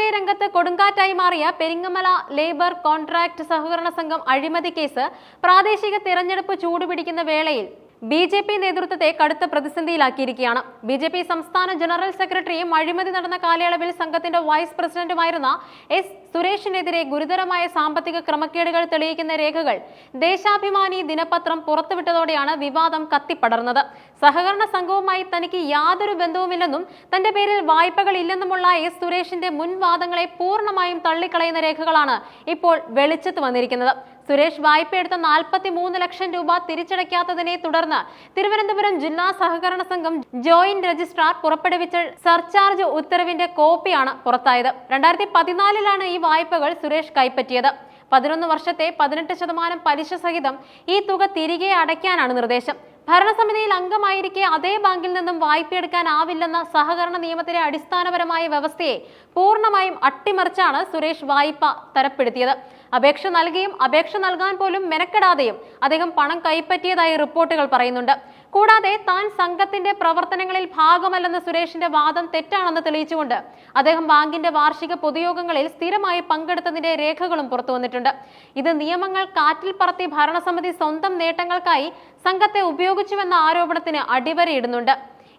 രാഷ്ട്രീയ രംഗത്ത് കൊടുങ്കാറ്റായി മാറിയ പെരിങ്ങമല ലേബർ കോൺട്രാക്ട് സഹകരണ സംഘം അഴിമതി കേസ് പ്രാദേശിക തിരഞ്ഞെടുപ്പ് ചൂടുപിടിക്കുന്ന വേളയിൽ ബി ജെ പി നേതൃത്വത്തെ കടുത്ത പ്രതിസന്ധിയിലാക്കിയിരിക്കുകയാണ്. ബി ജെ പി സംസ്ഥാന ജനറൽ സെക്രട്ടറിയും അഴിമതി നടന്ന കാലയളവിൽ സംഘത്തിന്റെ വൈസ് പ്രസിഡന്റുമായിരുന്ന എസ് സുരേഷിനെതിരെ ഗുരുതരമായ സാമ്പത്തിക ക്രമക്കേടുകൾ തെളിയിക്കുന്ന രേഖകൾ ദേശാഭിമാനി ദിനപത്രം പുറത്തുവിട്ടതോടെയാണ് വിവാദം കത്തിപ്പടർന്നത്. സഹകരണ സംഘവുമായി തനിക്ക് യാതൊരു ബന്ധവുമില്ലെന്നും തന്റെ പേരിൽ വായ്പകൾ ഇല്ലെന്നുമുള്ള എസ് സുരേഷിന്റെ മുൻവാദങ്ങളെ പൂർണമായും തള്ളിക്കളയുന്ന രേഖകളാണ് ഇപ്പോൾ വെളിച്ചത്ത് വന്നിരിക്കുന്നത്. സുരേഷ് വായ്പയെടുത്ത നാൽപ്പത്തി മൂന്ന് ലക്ഷം രൂപ തിരിച്ചടയ്ക്കാത്തതിനെ തുടർന്ന് തിരുവനന്തപുരം ജില്ലാ സഹകരണ സംഘം ജോയിന്റ് രജിസ്ട്രാർ പുറപ്പെടുവിച്ച സർചാർജ് ഉത്തരവിന്റെ കോപ്പിയാണ് പുറത്തായത്. രണ്ടായിരത്തി പതിനാലിലാണ് ഈ വായ്പകൾ സുരേഷ് കൈപ്പറ്റിയത്. പതിനൊന്ന് വർഷത്തെ പതിനെട്ട് ശതമാനം പലിശ സഹിതം ഈ തുക തിരികെ അടയ്ക്കാനാണ് നിർദ്ദേശം. ഭരണസമിതിയിൽ അംഗമായിരിക്കെ അതേ ബാങ്കിൽ നിന്നും വായ്പയെടുക്കാനാവില്ലെന്ന സഹകരണ നിയമത്തിലെ അടിസ്ഥാനപരമായ വ്യവസ്ഥയെ പൂർണമായും അട്ടിമറിച്ചാണ് സുരേഷ് വായ്പ തരപ്പെടുത്തിയത്. അപേക്ഷ നൽകിയും അപേക്ഷ നൽകാൻ പോലും മെനക്കെടാതെയും അദ്ദേഹം പണം കൈപ്പറ്റിയതായി റിപ്പോർട്ടുകൾ പറയുന്നുണ്ട്. കൂടാതെ താൻ സംഘത്തിന്റെ പ്രവർത്തനങ്ങളിൽ ഭാഗമല്ലെന്ന സുരേഷിന്റെ വാദം തെറ്റാണെന്ന് തെളിയിച്ചുകൊണ്ട് അദ്ദേഹം ബാങ്കിന്റെ വാർഷിക പൊതുയോഗങ്ങളിൽ സ്ഥിരമായി പങ്കെടുത്തതിന്റെ രേഖകളും പുറത്തു വന്നിട്ടുണ്ട്. ഇത് നിയമങ്ങൾ കാറ്റിൽ പറത്തി ഭരണസമിതി സ്വന്തം നേട്ടങ്ങൾക്കായി സംഘത്തെ ഉപയോഗിച്ചുവെന്ന ആരോപണത്തിന് അടിവരയിടുന്നുണ്ട്.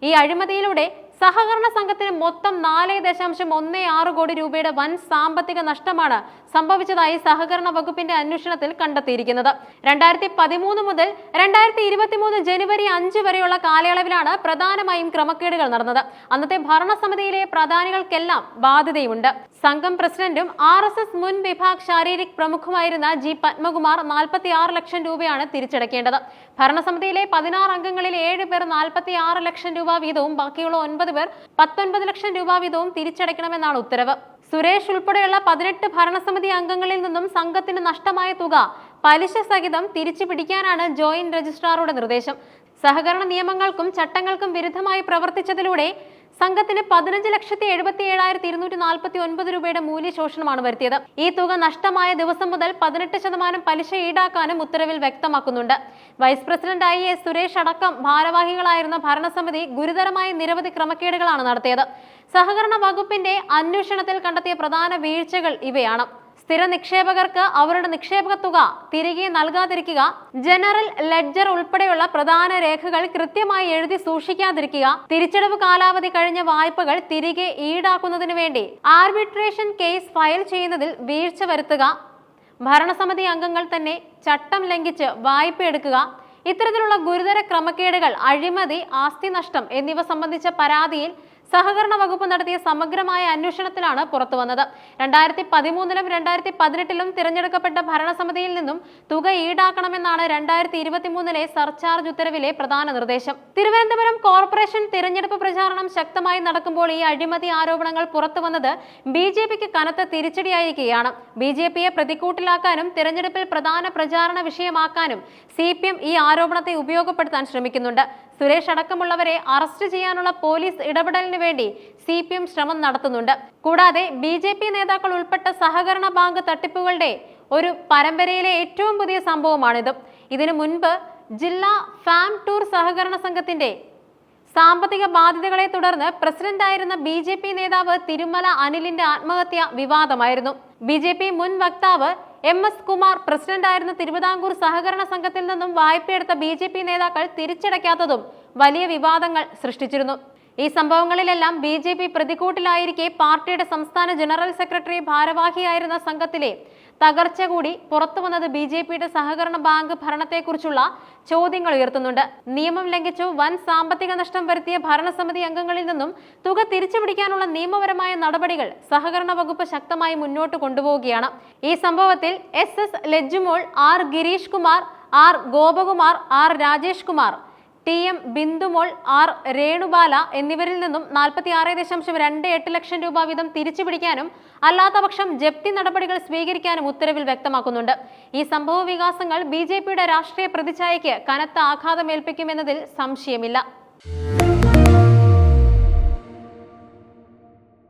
ഈ അഴിമതിയിലൂടെ സഹകരണ സംഘത്തിന് മൊത്തം നാല് ദശാംശം ഒന്ന് ആറ് കോടി രൂപയുടെ വൻ സാമ്പത്തിക നഷ്ടമാണ് സംഭവിച്ചതായി സഹകരണ വകുപ്പിന്റെ അന്വേഷണത്തിൽ കണ്ടെത്തിയിരിക്കുന്നത്. രണ്ടായിരത്തി പതിമൂന്ന് മുതൽ രണ്ടായിരത്തി ഇരുപത്തി മൂന്ന് ജനുവരി അഞ്ച് വരെയുള്ള കാലയളവിലാണ് പ്രധാനമായും ക്രമക്കേടുകൾ നടന്നത്. അന്നത്തെ ഭരണസമിതിയിലെ പ്രധാനികൾക്കെല്ലാം ബാധ്യതയുണ്ട് സംഘം പ്രസിഡന്റും ആർ എസ് എസ് മുൻ വിഭാഗ് ശാരീരിക് പ്രമുഖമായിരുന്ന ജി പത്മകുമാർ നാൽപ്പത്തി ആറ് ലക്ഷം രൂപയാണ് തിരിച്ചടക്കേണ്ടത്. ഭരണസമിതിയിലെ പതിനാറ് അംഗങ്ങളിൽ ഏഴ് പേർ നാൽപ്പത്തി ആറ് ലക്ഷം രൂപ വീതവും ബാക്കിയുള്ള ഒൻപത് പേർ പത്തൊൻപത് ലക്ഷം രൂപ വീതവും തിരിച്ചടയ്ക്കണമെന്നാണ് ഉത്തരവ്. സുരേഷ് ഉൾപ്പെടെയുള്ള പതിനെട്ട് ഭരണസമിതി അംഗങ്ങളിൽ നിന്നും സംഘത്തിന് നഷ്ടമായ തുക പലിശ സഹിതം തിരിച്ചു പിടിക്കാനാണ് ജോയിന്റ് രജിസ്ട്രാറുടെ നിർദ്ദേശം. സഹകരണ നിയമങ്ങൾക്കും ചട്ടങ്ങൾക്കും വിരുദ്ധമായി പ്രവർത്തിച്ചതിലൂടെ സംഘത്തിന് പതിനഞ്ച് ലക്ഷത്തി എഴുപത്തി ഏഴായിരത്തി ഇരുന്നൂറ്റി നാൽപ്പത്തി ഒൻപത് രൂപയുടെ മൂല്യശോഷണമാണ് വരുത്തിയത്. ഈ തുക നഷ്ടമായ ദിവസം മുതൽ പതിനെട്ട് ശതമാനം പലിശ ഈടാക്കാനും ഉത്തരവിൽ വ്യക്തമാക്കുന്നുണ്ട്. വൈസ് പ്രസിഡന്റായി എസ് സുരേഷ് അടക്കം ഭാരവാഹികളായിരുന്ന ഭരണസമിതി ഗുരുതരമായ നിരവധി ക്രമക്കേടുകളാണ് നടത്തിയത്. സഹകരണ വകുപ്പിന്റെ അന്വേഷണത്തിൽ കണ്ടെത്തിയ പ്രധാന വീഴ്ചകൾ ഇവയാണ്. സ്ഥിര നിക്ഷേപകർക്ക് അവരുടെ നിക്ഷേപക തുക തിരികെ നൽകാതിരിക്കുക ജനറൽ ലെഡ്ജർ ഉൾപ്പെടെയുള്ള പ്രധാന രേഖകൾ കൃത്യമായി എഴുതി സൂക്ഷിക്കാതിരിക്കുക തിരിച്ചടവ് കാലാവധി കഴിഞ്ഞ വായ്പകൾ തിരികെ ഈടാക്കുന്നതിനു വേണ്ടി ആർബിട്രേഷൻ കേസ് ഫയൽ ചെയ്യുന്നതിൽ വീഴ്ച വരുത്തുക ഭരണസമിതി അംഗങ്ങൾ തന്നെ ചട്ടം ലംഘിച്ച് വായ്പ എടുക്കുക ഇത്തരത്തിലുള്ള ഗുരുതര ക്രമക്കേടുകൾ അഴിമതി ആസ്തി നഷ്ടം എന്നിവ സംബന്ധിച്ച പരാതിയിൽ സഹകരണ വകുപ്പ് നടത്തിയ സമഗ്രമായ അന്വേഷണത്തിലാണ് പുറത്തുവന്നത് രണ്ടായിരത്തി പതിമൂന്നിലും രണ്ടായിരത്തി പതിനെട്ടിലും തിരഞ്ഞെടുക്കപ്പെട്ട ഭരണസമിതിയിൽ നിന്നും തുക ഈടാക്കണമെന്നാണ് രണ്ടായിരത്തി ഇരുപത്തിമൂന്നിലെ സർചാർജ് ഉത്തരവിലെ പ്രധാന നിർദ്ദേശം. തിരുവനന്തപുരം കോർപ്പറേഷൻ തിരഞ്ഞെടുപ്പ് പ്രചാരണം ശക്തമായി നടക്കുമ്പോൾ ഈ അഴിമതി ആരോപണങ്ങൾ പുറത്തുവന്നത് ബി ജെ പിക്ക് കനത്ത തിരിച്ചടിയായിരിക്കുകയാണ്. ബി ജെ പിയെ പ്രതിക്കൂട്ടിലാക്കാനും തിരഞ്ഞെടുപ്പിൽ പ്രധാന പ്രചാരണ വിഷയമാക്കാനും സി പി എം ഈ ആരോപണത്തെ ഉപയോഗപ്പെടുത്താൻ ശ്രമിക്കുന്നുണ്ട്. സുരേഷ് അടക്കമുള്ളവരെ അറസ്റ്റ് ചെയ്യാനുള്ള പോലീസ് ഇടപെടലിന് വേണ്ടി സി പി എം ശ്രമം നടത്തുന്നുണ്ട്. കൂടാതെ ബി ജെ പി നേതാക്കൾ ഉൾപ്പെട്ട സഹകരണ ബാങ്ക് തട്ടിപ്പുകളുടെ ഒരു പരമ്പരയിലെ ഏറ്റവും പുതിയ സംഭവമാണിത്. ഇതിനു മുൻപ് ജില്ലാ ഫാം ടൂർ സഹകരണ സംഘത്തിന്റെ സാമ്പത്തിക ബാധ്യതകളെ തുടർന്ന് പ്രസിഡന്റായിരുന്ന ബി ജെ പി നേതാവ് തിരുമല അനിലിന്റെ ആത്മഹത്യ വിവാദമായിരുന്നു. ബി ജെ പി മുൻ വക്താവ് എം എസ് കുമാർ പ്രസിഡന്റായിരുന്ന തിരുവിതാംകൂർ സഹകരണ സംഘത്തിൽ നിന്നും വായ്പയെടുത്ത ബി നേതാക്കൾ തിരിച്ചടയ്ക്കാത്തതും വലിയ വിവാദങ്ങൾ സൃഷ്ടിച്ചിരുന്നു. ഈ സംഭവങ്ങളിലെല്ലാം ബി ജെ പി പ്രതികൂട്ടിലായിരിക്കെ പാർട്ടിയുടെ സംസ്ഥാന ജനറൽ സെക്രട്ടറി ഭാരവാഹിയായിരുന്ന സംഘത്തിലെ തകർച്ച കൂടി പുറത്തു വന്നത് ബി ജെ പിയുടെ സഹകരണ ബാങ്ക് ഭരണത്തെക്കുറിച്ചുള്ള ചോദ്യങ്ങൾ ഉയർത്തുന്നുണ്ട്. നിയമം ലംഘിച്ചു വൻ സാമ്പത്തിക നഷ്ടം വരുത്തിയ ഭരണസമിതി അംഗങ്ങളിൽ നിന്നും തുക തിരിച്ചുപിടിക്കാനുള്ള നിയമപരമായ നടപടികൾ സഹകരണ വകുപ്പ് ശക്തമായി മുന്നോട്ട് കൊണ്ടുപോവുകയാണ്. ഈ സംഭവത്തിൽ S S Lajjumol R Gireesh Kumar R Gopakumar R Rajesh Kumar T M Bindumol R Renubala എന്നിവരിൽ നിന്നും നാൽപ്പത്തി ആറ് ദശാംശം രണ്ട് എട്ട് ലക്ഷം രൂപ വീതം തിരിച്ചു പിടിക്കാനും അല്ലാത്തപക്ഷം ജപ്തി നടപടികൾ സ്വീകരിക്കാനും ഉത്തരവിൽ വ്യക്തമാക്കുന്നുണ്ട്. ഈ സംഭവ വികാസങ്ങൾ ബി രാഷ്ട്രീയ പ്രതിച്ഛായയ്ക്ക് കനത്ത ആഘാതമേൽപ്പിക്കുമെന്നതിൽ സംശയമില്ല.